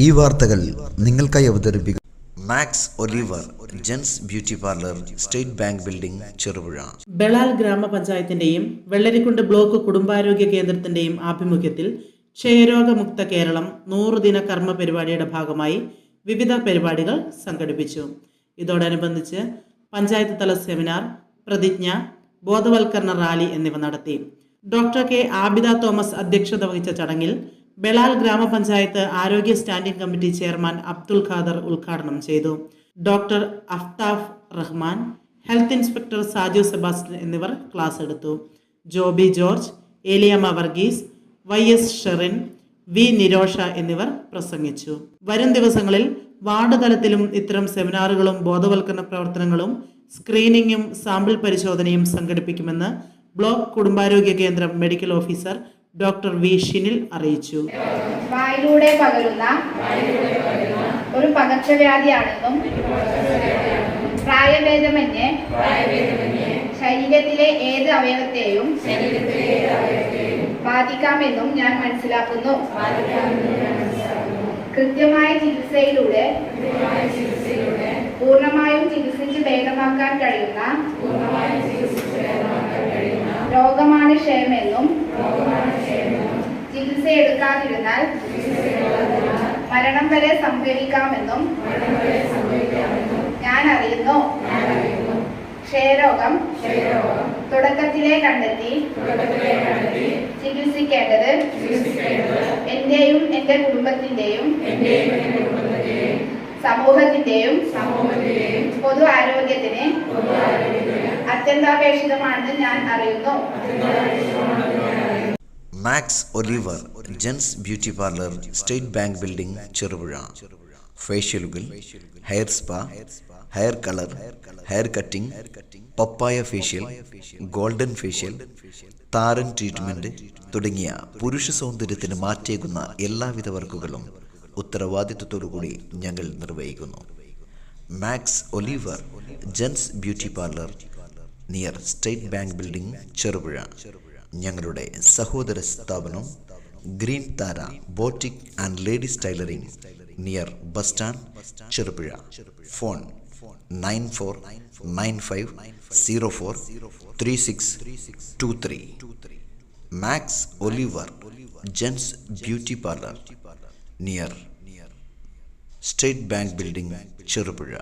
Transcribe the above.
ഈ വാർത്തകൾ നിങ്ങൾക്കായി അവതരിപ്പിക്കും. Max Oliver gents beauty parlour state bank building Cherupuzha. Balal ഗ്രാമപഞ്ചായത്തിന്റെയും Vellarikundu block കുടുംബാരോഗ്യ കേന്ദ്രത്തിന്റെയും ആഭിമുഖ്യത്തിൽ ക്ഷയരോഗമുക്ത കേരളം നൂറുദിന കർമ്മ പരിപാടിയുടെ ഭാഗമായി വിവിധ പരിപാടികൾ സംഘടിപ്പിച്ചു. ഇതോടനുബന്ധിച്ച് പഞ്ചായത്ത് തല സെമിനാർ പ്രതിജ്ഞ ബോധവൽക്കരണ റാലി എന്നിവ നടത്തി. ഡോക്ടർ കെ ആബിദ തോമസ് അധ്യക്ഷത വഹിച്ച ചടങ്ങിൽ ബളാൽ ഗ്രാമപഞ്ചായത്ത് ആരോഗ്യ standing committee chairman Abdul Khader ഉദ്ഘാടനം ചെയ്തു. Doctor Aftab Rahman health inspector Saju Sebastian എന്നിവർ ക്ലാസ് എടുത്തു. Joby George Eliyamma Varghese Y S Sherin V Nirosha എന്നിവർ പ്രസംഗിച്ചു. വരും ദിവസങ്ങളിൽ വാർഡ് തലത്തിലും ഇത്തരം സെമിനാറുകളും ബോധവൽക്കരണ പ്രവർത്തനങ്ങളും സ്ക്രീനിങ്ങും സാമ്പിൾ പരിശോധനയും സംഘടിപ്പിക്കുമെന്ന് ബ്ലോക്ക് കുടുംബാരോഗ്യ കേന്ദ്രം medical officer doctor V Shinil അറിയിച്ചു. വായിലൂടെ പകരുന്ന ഒരു പകർച്ചവ്യാധിയാണെന്നും പ്രായഭേദമന്യേ ശരീരത്തിലെ ഏത് അവയവത്തെയും ബാധിക്കാമെന്നും ഞാൻ മനസ്സിലാക്കുന്നു. കൃത്യമായ ചികിത്സയിലൂടെ പൂർണമായും ചികിത്സിച്ച് ഭേദമാക്കാൻ കഴിയുന്ന രോഗമാണ് ക്ഷയമെന്നും എടുക്കാതിരുന്നാൽ മരണം വരെ സംഭവിക്കാമെന്നും ഞാൻ അറിയുന്നു. ക്ഷയരോഗം തുടക്കത്തിലെ കണ്ടെത്തി ചികിത്സിക്കേണ്ടത് എന്റെയും എന്റെ കുടുംബത്തിന്റെയും സമൂഹത്തിന്റെയും പൊതു ആരോഗ്യത്തിന് അത്യന്താപേക്ഷിതമാണെന്ന് ഞാൻ അറിയുന്നു. Max Oliver gents beauty parlour state bank building Cherupuzha. ഫേഷ്യലുകൾ hair spa hair colour hair cutting papaya facial golden facial താരൻ ട്രീറ്റ്മെന്റ് തുടങ്ങിയ പുരുഷ സൗന്ദര്യത്തിന് മാറ്റേകുന്ന എല്ലാവിധ വർക്കുകളും ഉത്തരവാദിത്വത്തോടുകൂടി ഞങ്ങൾ നിർവഹിക്കുന്നു. Max Oliver gents beauty parlour near state bank building Cherupuzha. ഞങ്ങളുടെ സഹോദര സ്ഥാപനം green Thara boutique and ladies tailoring near bus stand Cherupuzha. Phone nine four nine five zero four three six two three. Max Oliver gents beauty parlour near state bank building Cherupuzha.